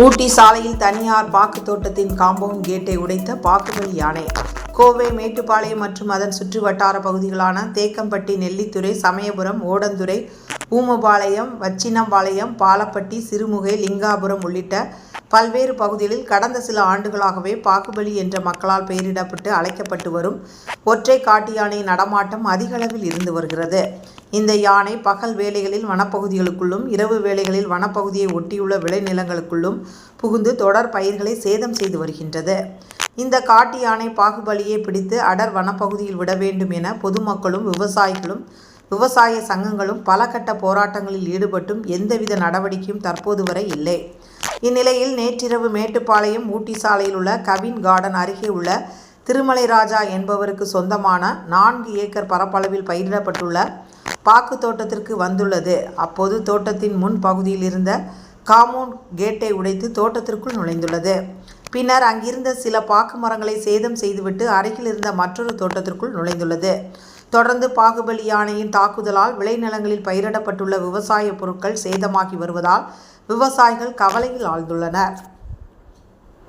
ஊட்டி சாலையில் தனியார் பாக்கு தோட்டத்தின் காம்பவுண்ட் கேட்டை உடைத்த பாக்குபலி யானை. கோவை மேட்டுப்பாளையம் மற்றும் அதன் சுற்று வட்டார பகுதிகளான தேக்கம்பட்டி நெல்லித்துறை சமயபுரம் ஓடந்துறை ஊமபாளையம் வச்சினம்பாளையம் பாலப்பட்டி சிறுமுகை லிங்காபுரம் உள்ளிட்ட பல்வேறு பகுதிகளில் கடந்த சில ஆண்டுகளாகவே பாகுபலி என்ற மக்களால் பெயரிடப்பட்டு அழைக்கப்பட்டு வரும் ஒற்றை காட்டு யானை நடமாட்டம் அதிகளவில் இருந்து வருகிறது. இந்த யானை பகல் வேளைகளில் வனப்பகுதிகளுக்குள்ளும் இரவு வேளைகளில் வனப்பகுதியை ஒட்டியுள்ள விளைநிலங்களுக்குள்ளும் புகுந்து தொடர் பயிர்களை சேதம் செய்து வருகின்றது. இந்த காட்டு யானை பாகுபலியை பிடித்து அடர் வனப்பகுதியில் விட வேண்டும் என பொதுமக்களும் விவசாயிகளும் விவசாய சங்கங்களும் பல கட்ட போராட்டங்களில் ஈடுபட்டும் எந்தவித நடவடிக்கையும் தற்போது வரை இல்லை. இந்நிலையில் நேற்றிரவு மேட்டுப்பாளையம் ஊட்டி சாலையில் உள்ள கவின் கார்டன் அருகே உள்ள திருமலை ராஜா என்பவருக்கு சொந்தமான நான்கு ஏக்கர் பரப்பளவில் பயிரிடப்பட்டுள்ள பாக்கு தோட்டத்திற்கு வந்துள்ளது. அப்போது தோட்டத்தின் முன் பகுதியில் இருந்த காம்பவுண்ட் கேட்டை உடைத்து தோட்டத்திற்குள் நுழைந்துள்ளது. பின்னர் அங்கிருந்த சில பாக்கு மரங்களை சேதம் செய்துவிட்டு அருகில் இருந்த மற்றொரு தோட்டத்திற்குள் நுழைந்துள்ளது. தொடர்ந்து பாகுபலி யானையின் தாக்குதலால் விளைநிலங்களில் பயிரிடப்பட்டுள்ள விவசாய பொருட்கள் சேதமாகி வருவதால் விவசாயிகள் கவலையில் ஆழ்ந்துள்ளனர்.